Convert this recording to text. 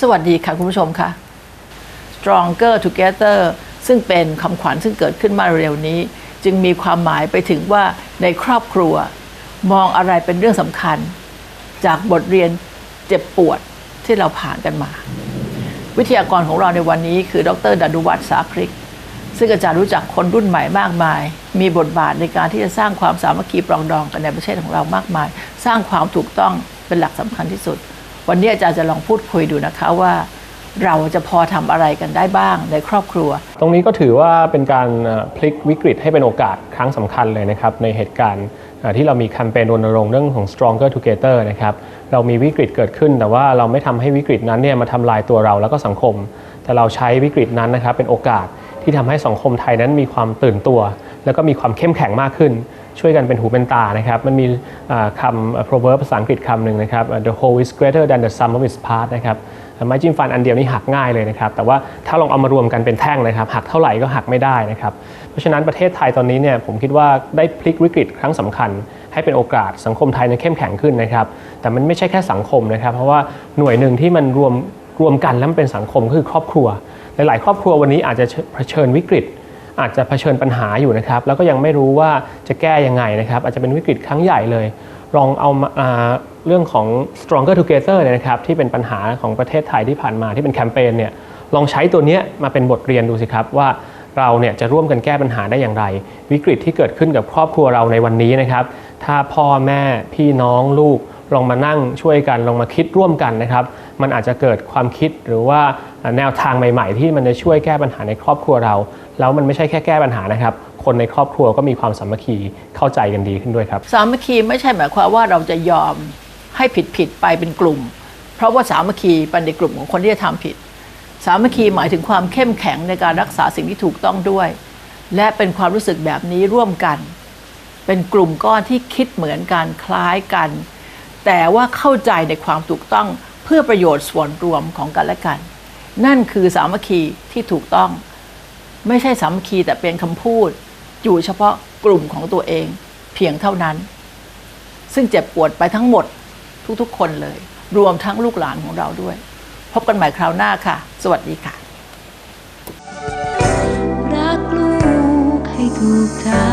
สวัสดีค่ะคุณผู้ชมค่ะ Stronger Together ซึ่งเป็นคำขวัญซึ่งเกิดขึ้นมาเร็วนี้ จึงมีความหมายไปถึงว่าในครอบครัว มองอะไรเป็นเรื่องสำคัญ จากบทเรียนเจ็บปวดที่เราผ่านกันมา วิทยากรของเราในวันนี้คือ ดรดานุวัฒน์สาคริก ซึ่งอาจารย์รู้จักคนรุ่นใหม่มากมาย มีบทบาทในการที่จะสร้างความสามัคคีปรองดองกันในประเทศของเรามากมาย สร้างความถูกต้องเป็นหลักสำคัญที่สุด วันนี้อาจารย์จะลองพูดคุยดูนะคะว่า เราจะพอทำอะไรกันได้บ้างในครอบครัว ตรงนี้ก็ถือว่าเป็นการพลิกวิกฤตให้เป็นโอกาสครั้งสำคัญเลยนะครับในเหตุการณ์ที่เรามีแคมเปญรณรงค์เรื่องของ stronger together นะครับเรามีวิกฤตเกิดขึ้น แต่ว่าเราไม่ทำให้วิกฤตนั้นเนี่ยมาทำลายตัวเราแล้วก็สังคม แต่เราใช้วิกฤตนั้นนะครับเป็นโอกาสที่ทำให้สังคมไทยนั้นมีความตื่นตัว แล้วก็มีความเข้มแข็งมากขึ้น ช่วยกันเป็นหูเป็นตานะครับ มันมีคำ proverb ภาษาอังกฤษคำหนึ่งนะครับ the whole is greater than the sum of its parts นะครับไม้จิ้มฟันอันเดียวนี่หักง่ายเลยนะครับ แต่ว่าถ้าลองเอามารวมกันเป็นแท่งนะครับ หักเท่าไหร่ก็หักไม่ได้นะครับ เพราะฉะนั้นประเทศไทยตอนนี้เนี่ยผมคิดว่าได้พลิกวิกฤตครั้งสำคัญ ให้เป็นโอกาสสังคมไทยเนี่ยเข้มแข็งขึ้นนะครับ แต่มันไม่ใช่แค่สังคมนะครับ เพราะว่าหน่วยหนึ่งที่มันรวมรวมกันแล้วมันเป็นสังคมก็คือครอบครัว หลาย ๆ ครอบครัววันนี้อาจจะเผชิญวิกฤต อาจจะเผชิญปัญหาอยู่นะครับ แล้วก็ยังไม่รู้ว่าจะแก้ยังไงนะครับ อาจจะเป็นวิกฤตครั้งใหญ่เลย ลองเอาาอ่าเรื่องของ stronger together เนี่ยนะครับที่เป็นปัญหาของประเทศไทยที่ผ่านมาที่เป็นแคมเปญเนี่ยลองใช้ตัวเนี้ยมาเป็นบทเรียนดูสิครับว่าเราเนี่ยจะร่วมกันแก้ปัญหาได้อย่างไร วิกฤตที่เกิดขึ้นกับครอบครัวเราในวันนี้นะครับ ถ้าพ่อแม่พี่น้องลูกลองมานั่งช่วยกันลองมาคิดร่วมกันนะครับ มันอาจจะเกิดความคิดหรือว่าแนวทางใหม่ ๆ ที่มันจะช่วยแก้ปัญหาในครอบครัวเรา แล้วมันไม่ใช่แค่แก้ปัญหานะครับ คนในครอบครัวก็มีความสามัคคีเข้าใจกันดีขึ้นด้วยครับ สามัคคีไม่ใช่หมายความว่าเราจะยอมให้ผิดผิดๆไปเป็นกลุ่ม เพราะว่าสามัคคีเป็นในกลุ่มของคนที่จะทำผิด สามัคคีหมายถึงความเข้มแข็งในการรักษาสิ่งที่ถูกต้องด้วย และเป็นความรู้สึกแบบนี้ร่วมกัน เป็นกลุ่มก้อนที่คิดเหมือนกันคล้ายกัน แต่ว่าเข้าใจในความถูกต้อง เพื่อประโยชน์ส่วนรวมของกันและกัน นั่นคือสามัคคีที่ถูกต้อง ไม่ใช่สามัคคีแต่เป็นคำพูด อยู่เฉพาะกลุ่มของตัวเอง เพียงเท่านั้น ซึ่งเจ็บปวดไปทั้งหมดทุกๆ คนเลย รวมทั้งลูกหลานของเราด้วย พบกันใหม่คราวหน้าค่ะ สวัสดีค่ะ รักลูกให้ถูกทาง